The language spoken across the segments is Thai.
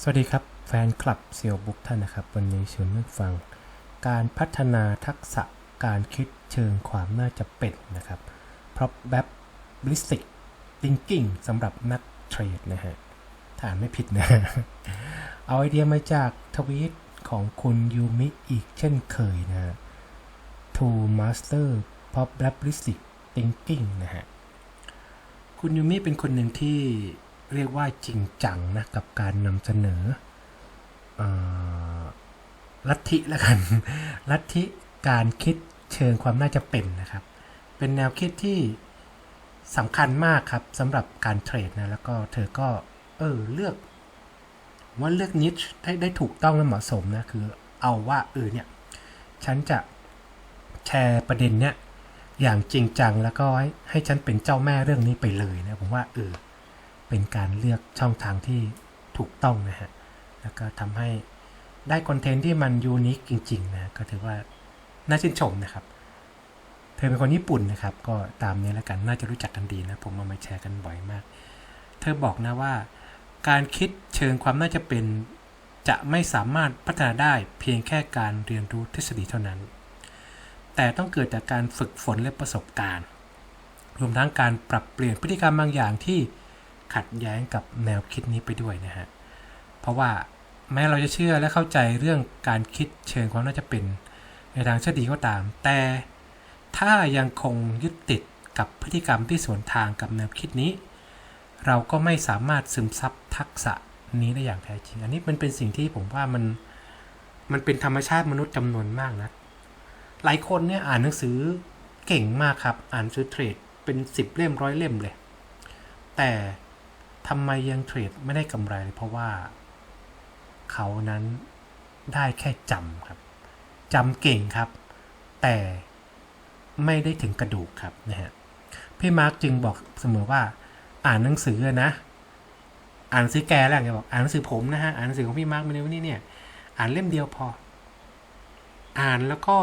สวัสดีครับ แฟนคลับเซียวบุ๊กท่านนะครับ วันนี้เชิญมาฟัง การพัฒนาทักษะการคิดเชิงความน่าจะเป็นนะครับ p r o b a b l i s t i c thinking สำหรับนักเทรดนะฮะถ้าอ่านไม่ผิดนะ เอาไอเดียมาจากทวีตของคุณยูมิอีกเช่นเคยนะฮะ to master probabilistic thinking นะฮะ คุณยูมิเป็นคนหนึ่งที่ เรียกว่าจริงจังนะกับการนำเสนออลัทธิแล้วกัน ลัทธิการคิดเชิงความน่าจะเป็นนะครับ เป็นแนวคิดที่สำคัญมากครับสำหรับการเทรดนะแล้วก็เธอก็เออเลือกว่าเลือกนิชได้ได้ถูกต้องและเหมาะสมนะคือเอาว่าเออเนี่ยฉันจะแชร์ประเด็นเนี้ยอย่างจริงจังแล้วก็ให้ให้ฉันเป็นเจ้าแม่เรื่องนี้ไปเลยนะผมว่าเออ เป็นการเลือกช่องทางที่ถูกต้องนะฮะ แล้วก็ทำให้ได้คอนเทนต์ที่มันยูนิคจริงๆนะก็ถือว่าน่าชื่นชมนะครับ เธอเป็นคนญี่ปุ่นนะครับ ก็ตามนี้แล้วกันน่าจะรู้จักกันดีนะ ผมเอามาแชร์กันบ่อยมาก เธอบอกนะว่า การคิดเชิงความน่าจะเป็นจะไม่สามารถพัฒนาได้เพียงแค่การเรียนรู้ทฤษฎีเท่านั้น แต่ต้องเกิดจากการฝึกฝนและประสบการณ์ รวมทั้งการปรับเปลี่ยนพฤติกรรมบางอย่างที่ ขัดแย้งกับแนวคิดนี้ไปด้วยนะฮะ เพราะว่าแม้เราจะเชื่อและเข้าใจเรื่องการคิดเชิงความน่าจะเป็น ในทางเชื่อดีก็ตาม แต่ถ้ายังคงยึดติดกับพฤติกรรมที่สวนทางกับแนวคิดนี้ เราก็ไม่สามารถซึมซับทักษะนี้ได้อย่างแท้จริง อันนี้มันเป็นสิ่งที่ผมว่ามันมันเป็นธรรมชาติมนุษย์จำนวนมากนะหลายคนเนี่ยอ่านหนังสือเก่งมากครับ อ่านซื้อเทรดเป็นสิบเล่มร้อยเล่มเลย แต่ ทำไมยังเทรดไม่ได้กำไรเลยเพราะว่าเขานั้นได้แค่จำครับจำเก่งครับ แต่ไม่ได้ถึงกระดูกครับนะฮะพี่มาร์กจึงบอกเสมอว่า อ่านหนังสือนะ อ่านหนังสือแกแล้วแกบอกอ่านหนังสือผมนะฮะอ่านหนังสือของพี่มาร์กมาในวันนี้เนี่ย อ่านเล่มเดียวพอ อ่านแล้วก็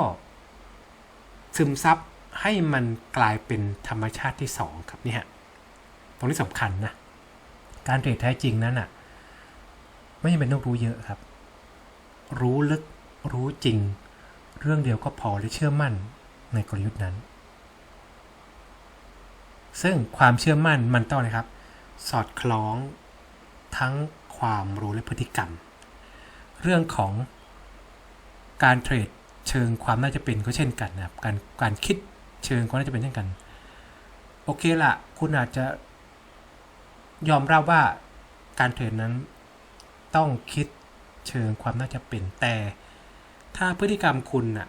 ซึมซับให้มันกลายเป็นธรรมชาติที่สองครับเนี่ยตรงนี้สำคัญนะ การเทรดแท้จริงนั้นอะ ไม่จำเป็นต้องรู้เยอะครับ รู้ลึกรู้จริง เรื่องเดียวก็พอและเชื่อมั่นในกลยุทธ์นั้น ซึ่งความเชื่อมั่นมันต้องนะครับ สอดคล้องทั้งความรู้และพฤติกรรม เรื่องของการเทรดเชิงความน่าจะเป็นก็เช่นกันนะครับ การการคิดเชิงความน่าจะเป็นเช่นกัน โอเคละคุณอาจจะ ยอมรับว่าการเทรดนั้น ต้องคิดเชิงความน่าจะเป็นแต่ ถ้าพฤติกรรมคุณน่ะ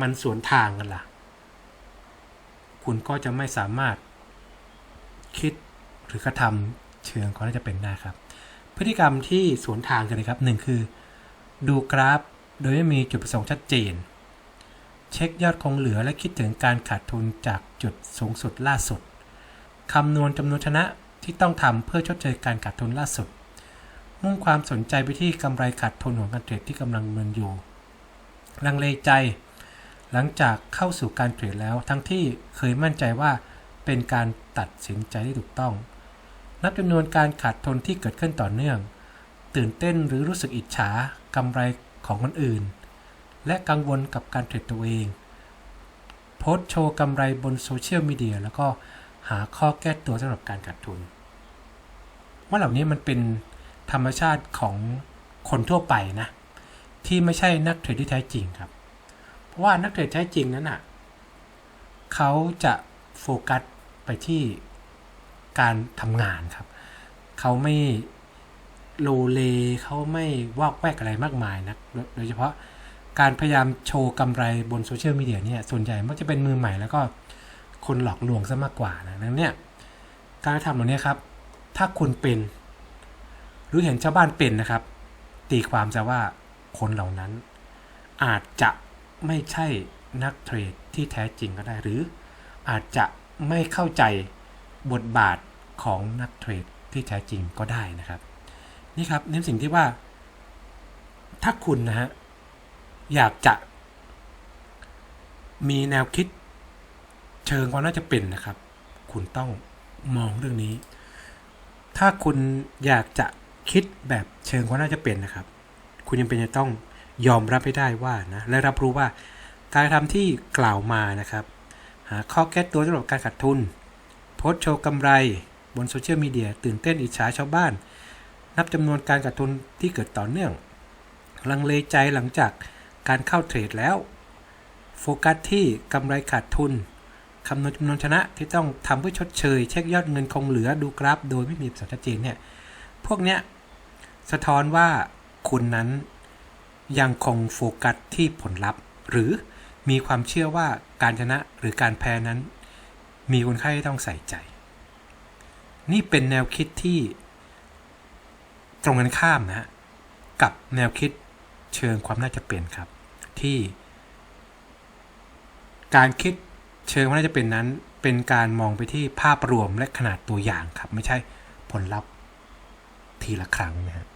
มันสวนทางกันล่ะ คุณก็จะไม่สามารถคิดหรือกระทำเชิงความน่าจะเป็นได้ครับ พฤติกรรมที่สวนทางกันนะครับหนึ่งคือ ดูกราฟโดยไม่มีจุดประสงค์ชัดเจน เช็คยอดคงเหลือและคิดถึงการขาดทุนจากจุดสูงสุดล่าสุดคำนวณจำนวนชนะ ที่ต้องทำเพื่อชดเชยการขาดทุนล่าสุด มุ่งความสนใจไปที่กำไรขาดทุนของการเทรดที่กำลังเนินอยู่ ลังเลใจ หลังจากเข้าสู่การเทรดแล้วทั้งที่เคยมั่นใจว่าเป็นการตัดสินใจที่ถูกต้อง นับจำนวนการขาดทุนที่เกิดขึ้นต่อเนื่อง ตื่นเต้นหรือรู้สึกอิจฉากำไรของคนอื่น และกังวลกับการเทรดตัวเองโพสต์โชว์กำไรบนโซเชียลมีเดียแล้วก็หาข้อแก้ตัวสำหรับการขาดทุน ว่าเหล่านี้มันเป็นธรรมชาติของคนทั่วไปนะ ที่ไม่ใช่นักเทรดที่แท้จริงครับ เพราะว่านักเทรดแท้จริงนั้นอะเขาจะโฟกัสไปที่การทำงานครับ เขาไม่โลเลเขาไม่วอกแวกอะไรมากมายนะโดยโดยเฉพาะการพยายามโชว์กำไรบนโซเชียลมีเดียเนี่ยส่วนใหญ่มักจะเป็นมือใหม่แล้วก็คนหลอกลวงซะมากกว่านะนั้นเนี่ยการกระทำเหล่านี้ครับ ถ้าคุณเป็น หรือเห็นชาวบ้านเป็นนะครับ ตีความจะว่าคนเหล่านั้น อาจจะไม่ใช่นักเทรดที่แท้จริงก็ได้หรือ อาจจะไม่เข้าใจบทบาทของนักเทรดที่แท้จริงก็ได้นะครับ นี่ครับนี่สิ่งที่ว่า ถ้าคุณนะฮะอยากจะ มีแนวคิดเชิงความน่าจะเป็นนะครับ คุณต้องมองเรื่องนี้ ถ้าคุณอยากจะคิดแบบเชิงว่าน่าจะเป็นนะครับ คุณยังเป็นจะต้องยอมรับให้ได้ว่านะและรับรู้ว่าการกระทำที่กล่าวมานะครับ หาข้อแก้ตัวสำหรับการขาดทุน โพสโชว์กำไรบนโซเชียลมีเดียตื่นเต้นอิจฉาชาวบ้าน นับจำนวนการขาดทุนที่เกิดต่อเนื่อง ลังเลใจหลังจากการเข้าเทรดแล้ว โฟกัสที่กำไรขาดทุน คำนวณจำนวนชนะที่ต้องทำเพื่อชดเชย เช็คยอดเงินคงเหลือดูกราฟ โดยไม่มีสัญชัดเจนเนี่ยพวกเนี้ยสะท้อนว่าคุณนั้นยังคงโฟกัสที่ผลลัพธ์ หรือมีความเชื่อว่าการชนะหรือการแพ้นั้น มีคุณค่าที่ต้องใส่ใจ นี่เป็นแนวคิดที่ตรงกันข้ามนะฮะกับแนวคิดเชิงความน่าจะเป็นครับ ที่ การคิด เชิงว่าน่าจะเป็นนั้นเป็นการมองไปที่ภาพรวมและขนาดตัวอย่างครับ ไม่ใช่ผลลัพธ์ทีละครั้งนะฮะ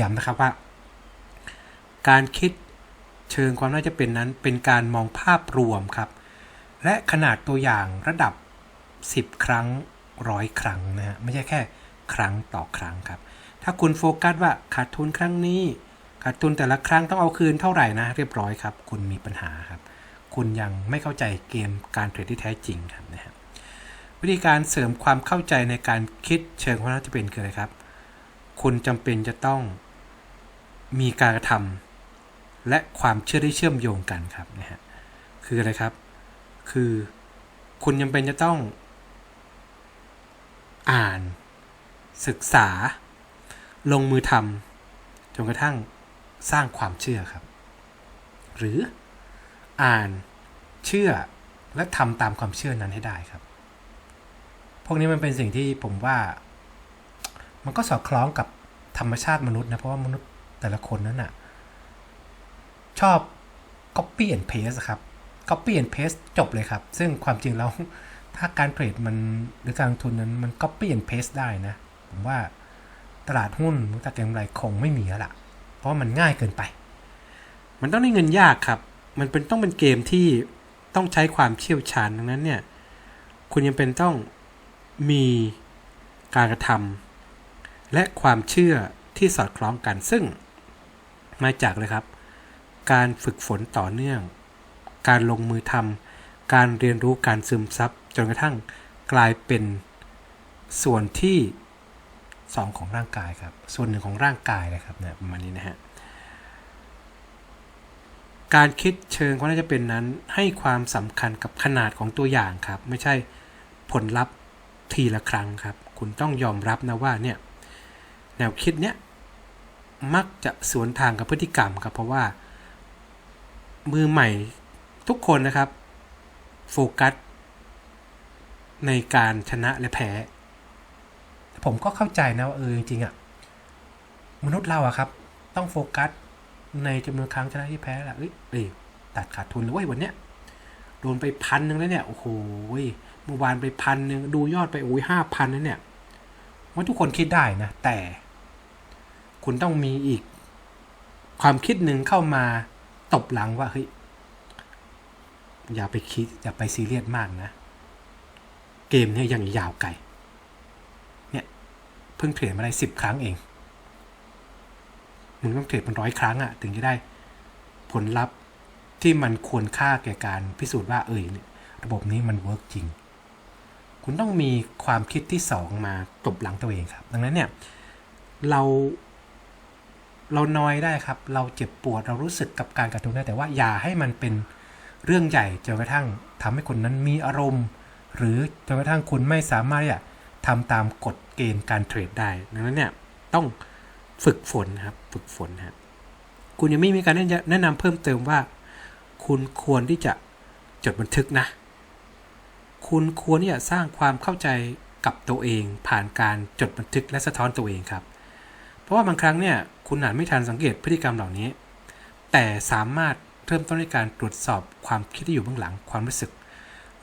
ย้ำนะครับว่า การคิดเชิงความน่าจะเป็นนั้น เป็นการมองภาพรวมครับ และขนาดตัวอย่างระดับ 10 ครั้งร้อยครั้งนะฮะไม่ใช่แค่ครั้งต่อครั้งครับ ถ้าคุณโฟกัสว่าขาดทุนครั้งนี้ขาดทุนแต่ละครั้งต้องเอาคืนเท่าไหร่นะ เรียบร้อยครับ คุณมีปัญหาครับ คุณยังไม่เข้าใจเกมการเทรดที่แท้จริงครับนะฮะวิธีการเสริมความเข้าใจในการคิดเชิงวามน่าจะเป็นคืออะไรครับ คุณจำเป็นจะต้องมีการกระทำและความเชื่อได้เชื่อมโยงกันครับนะฮะคืออะไรครับ คือคุณจำเป็นจะต้อง อ่าน ศึกษา ลงมือทำจนกระทั่งสร้างความเชื่อครับ หรือ อ่านเชื่อและทำตามความเชื่อนั้นให้ได้ครับ พวกนี้มันเป็นสิ่งที่ผมว่า มันก็สอดคล้องกับธรรมชาติมนุษย์นะ เพราะว่ามนุษย์แต่ละคนนั้นน่ะ ชอบ copy and paste ครับ copy and paste จบเลยครับ ซึ่งความจริงแล้วถ้าการเทรดมันหรือการลงทุนนั้นมัน copy and paste ได้นะ ผมว่าตลาดหุ้นหรือตลาดเกงไรคงไม่มีแล้วล่ะ เพราะมันง่ายเกินไป มันต้องได้เงินยากครับ มันเป็นต้องเป็นเกมที่ต้องใช้ความเชี่ยวชาญดังนั้นเนี่ย คุณยังเป็นต้องมีการกระทำและความเชื่อที่สอดคล้องกันซึ่งมาจากเลยครับ การฝึกฝนต่อเนื่อง การลงมือทำการเรียนรู้การซึมซับจนกระทั่งกลายเป็นส่วนที่สองของร่างกายครับ ส่วนหนึ่งของร่างกายนะครับเนี่ยประมาณนี้นะฮะ การคิดเชิงความน่าจะเป็นนั้น ให้ความสำคัญกับขนาดของตัวอย่างครับ ไม่ใช่ผลลัพธ์ทีละครั้งครับ คุณต้องยอมรับนะว่าเนี่ยแนวคิดเนี้ยมักจะสวนทางกับพฤติกรรมครับ เพราะว่า มือใหม่ทุกคนนะครับ โฟกัส ในการชนะและแพ้ ผมก็เข้าใจนะว่าเออจริงๆอะมนุษย์เราอะครับ ต้องโฟกัส ในจำนวนครั้งชนะที่แพ้แหละเอ้ยเอ้ยตัดขาดทุนเลยเว้ยวันเนี้ยโดนไปพันหนึ่งแล้วเนี่ยโอ้โหเมื่อวานไปพันหนึ่งดูยอดไปโอ้ยห้าพันแล้วเนี่ยว่าทุกคนคิดได้นะแต่ คุณต้องมีอีก ความคิดหนึ่งเข้ามาตบหลังว่าเฮ้ยอย่าไปคิด อย่าไปซีเรียสมากนะ เกมเนี่ยยังยาวไกลเนี่ยเพิ่งเทรดมาได้สิบครั้งเอง มึงต้องเทรดเป็นร้อยครั้งอะถึงจะได้ผลลัพธ์ที่มันควรค่าแก่การพิสูจน์ว่าเอยเนี่ยระบบนี้มันเวิร์กจริง คุณต้องมีความคิดที่สองมาตบหลังตัวเองครับ ดังนั้นเนี่ยเราเราน้อยได้ครับ เราเจ็บปวดเรารู้สึกกับการกระตุ้นได้แต่ว่าอย่าให้มันเป็นเรื่องใหญ่จนกระทั่งทำให้คนนั้นมีอารมณ์ หรือจนกระทั่งคุณไม่สามารถที่จะทำตามกฎเกณฑ์การเทรดได้ดังนั้นเนี่ยต้อง ฝึกฝนนะครับ ฝึกฝนนะครับคุณยังไม่มีการแนะนำเพิ่มเติมว่า คุณควรที่จะจดบันทึกนะ คุณควรที่จะสร้างความเข้าใจกับตัวเอง ผ่านการจดบันทึกและสะท้อนตัวเองครับ เพราะว่าบางครั้งเนี่ยคุณอาจไม่ทันสังเกตพฤติกรรมเหล่านี้ แต่สามารถเริ่มต้นในการตรวจสอบความคิดที่อยู่เบื้องหลังความรู้สึก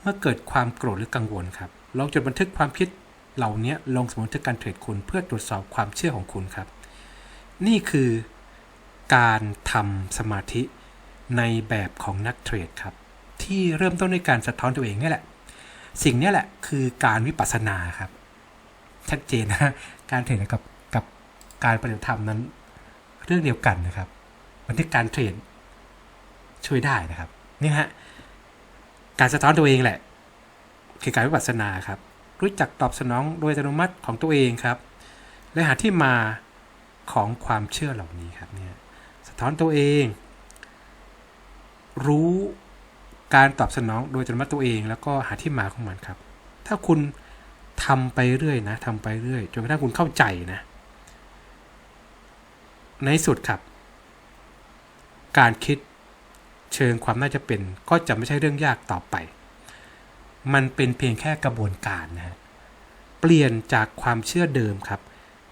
เมื่อเกิดความโกรธหรือกังวลครับลองจดบันทึกความคิดเหล่านี้ลงสมุดบันทึกการเทรดคุณเพื่อตรวจสอบความเชื่อของคุณครับ นี่คือการทำสมาธิในแบบของนักเทรดครับ ที่เริ่มต้นด้วยการสะท้อนตัวเองนี่แหละ สิ่งนี้แหละคือการวิปัสสนาครับ ชัดเจนนะการเทรดกับกับการปฏิบัติธรรมนั้น เรื่องเดียวกันนะครับบันทึกการเทรดช่วยได้นะครับนี่ฮะการสะท้อนตัวเองแหละคือการวิปัสสนาครับ รู้จักตอบสนองโดยอัตโนมัติของตัวเองครับ และหาที่มา ของความเชื่อเหล่านี้ครับเนี่ยสะท้อนตัวเอง รู้การตอบสนองโดยอัตโนมัติตัวเอง แล้วก็หาที่มาของมันครับ ถ้าคุณทำไปเรื่อยนะทำไปเรื่อยจนกระทั่งคุณเข้าใจนะ ในสุดครับ การคิดเชิงความน่าจะเป็น ก็จะไม่ใช่เรื่องยากต่อไป มันเป็นเพียงแค่กระบวนการนะฮะเปลี่ยนจากความเชื่อเดิมครับ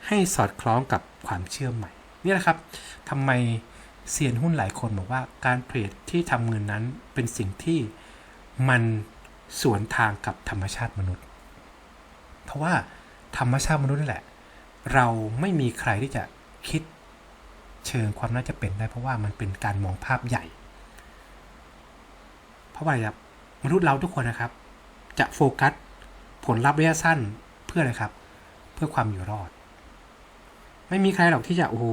ให้สอดคล้องกับความเชื่อใหม่นี่แหละครับทำไมเซียนหุ้นหลายคนบอกว่าการเทรดที่ทำเงินนั้นเป็นสิ่งที่มันสวนทางกับธรรมชาติมนุษย์ เพราะว่าธรรมชาติมนุษย์นั่นแหละ เราไม่มีใครที่จะคิดเชิงความน่าจะเป็นได้ เพราะว่ามันเป็นการมองภาพใหญ่ เพราะว่าอะไรครับมนุษย์เราทุกคนนะครับ จะโฟกัสผลลัพธ์ระยะสั้นเพื่ออะไรครับ เพื่อความอยู่รอด ไม่มีใครหรอกที่จะโอ้โห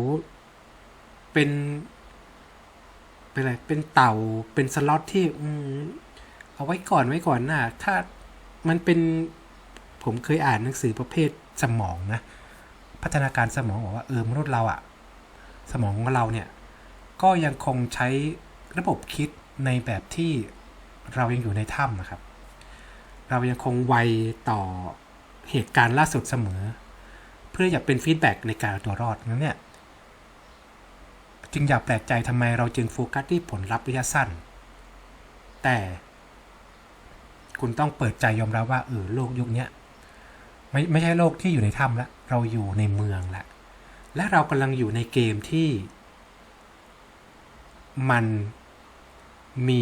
เป็นเป็นอะไรเป็นเต่าเป็นสล็อตที่ อืมเอาไว้ก่อนไว้ก่อนนะถ้ามันเป็นผมเคยอ่านหนังสือประเภทสมองนะ พัฒนาการสมองบอกว่าเออมนุษย์เราอะสมองของเราเนี่ย ก็ยังคงใช้ระบบคิดในแบบที่เรายังอยู่ในถ้ำนะครับ เรายังคงไวต่อเหตุการณ์ล่าสุดเสมอเพื่ออยากเป็นฟีดแบ็กในการเอาตัวรอดนั้นเนี่ยจึงอย่าแปลกใจทำไมเราจึงโฟกัสที่ผลลัพธ์ระยะสั้น แต่คุณต้องเปิดใจยอมรับว่าเออโลกยุคนี้ไม่ไม่ใช่โลกที่อยู่ในถ้ำล้วเราอยู่ในเมืองล้วและเรากำลังอยู่ในเกมที่ มันมี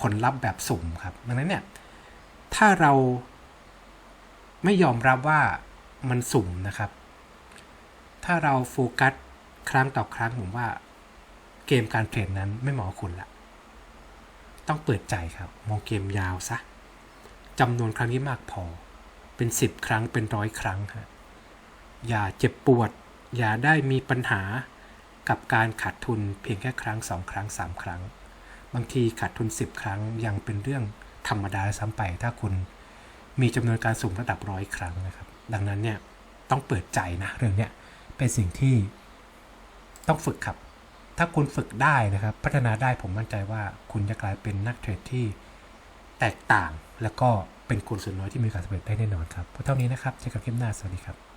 ผลลัพธ์แบบสุ่มครับดังนั้นเนี่ยถ้าเราไม่ยอมรับว่ามันสุ่มนะครับ ถ้าเราโฟกัสครั้งต่อครั้งผมว่า เกมการเทรดนั้นไม่เหมาะกับคุณละต้องเปิดใจครับ มองเกมยาวซะจำนวนครั้งที่มากพอ เป็นสิบครั้งเป็นร้อยครั้งฮะอย่าเจ็บปวด อย่าได้มีปัญหากับการขาดทุนเพียงแค่ครั้งสองครั้งสามครั้ง บางทีขาดทุน 10 ครั้งยังเป็นเรื่องธรรมดาซ้ำไป ถ้าคุณมีจำนวนการสุ่มระดับร้อยครั้งนะครับ ดังนั้นเนี่ยต้องเปิดใจนะเรื่องเนี้ย เป็นสิ่งที่ต้องฝึกครับ ถ้าคุณฝึกได้นะครับ พัฒนาได้ผมมั่นใจว่าคุณจะกลายเป็นนักเทรดที่แตกต่าง แล้วก็เป็นคนส่วนน้อยที่มีการสำเร็จได้แน่นอนครับเพราะเท่านี้นะครับเจอกันคลิปหน้าสวัสดีครับ